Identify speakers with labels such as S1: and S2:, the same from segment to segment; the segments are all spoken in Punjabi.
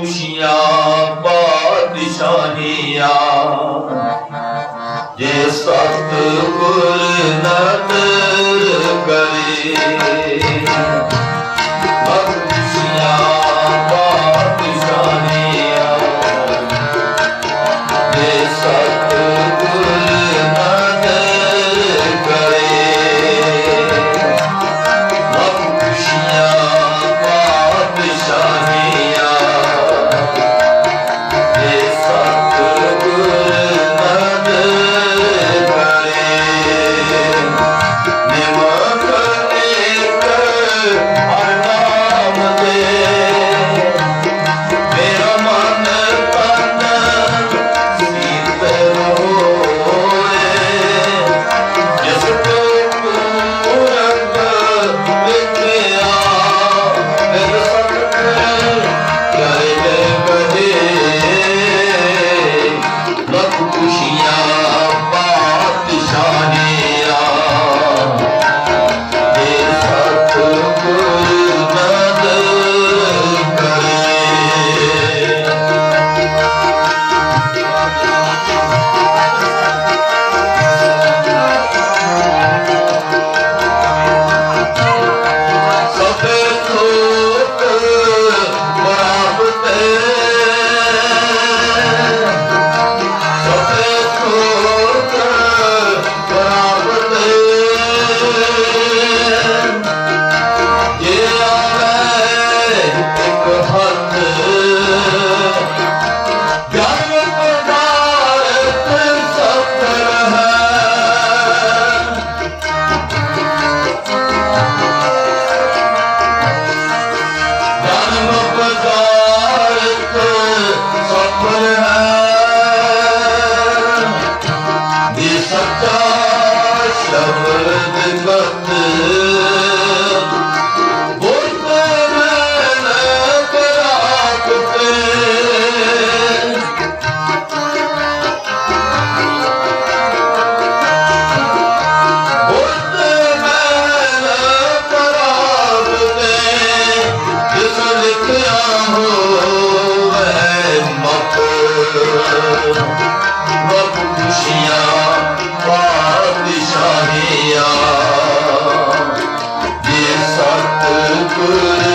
S1: ਖੁਸ਼ੀਆਂ ਬਾਦਸ਼ਾਹੀਆਂ। ਜੇ ਸਤ ਗੁਰ ਨਦਰ ਕਰੇ Guru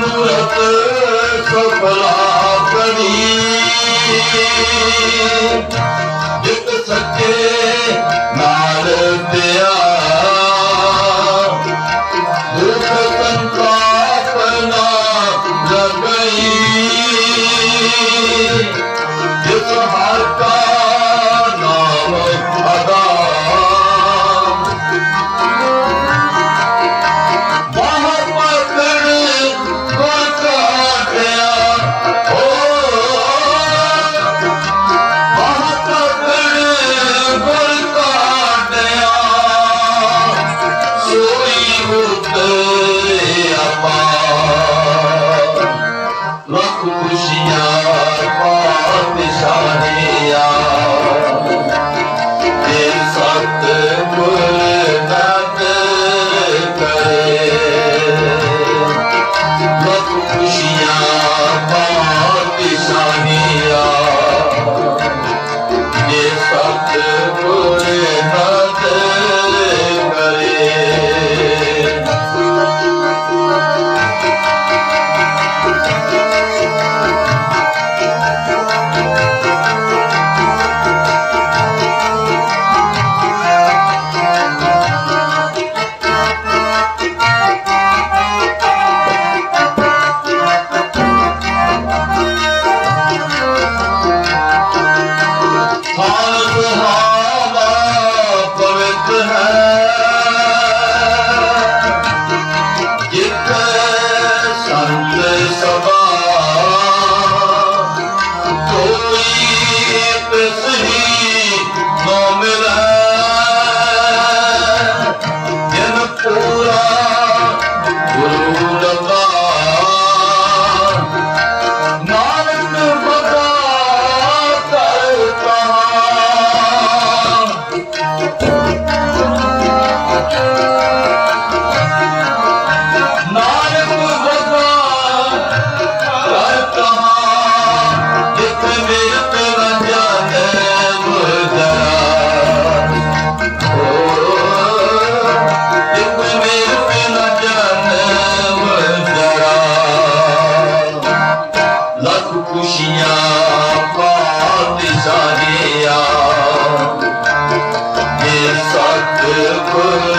S1: ਮੂਰਤ ਸਫਲਾ ਕਰੀ ਜਿਤ ਸੱਚੇ خواب ہاں پوت ہے Senhor.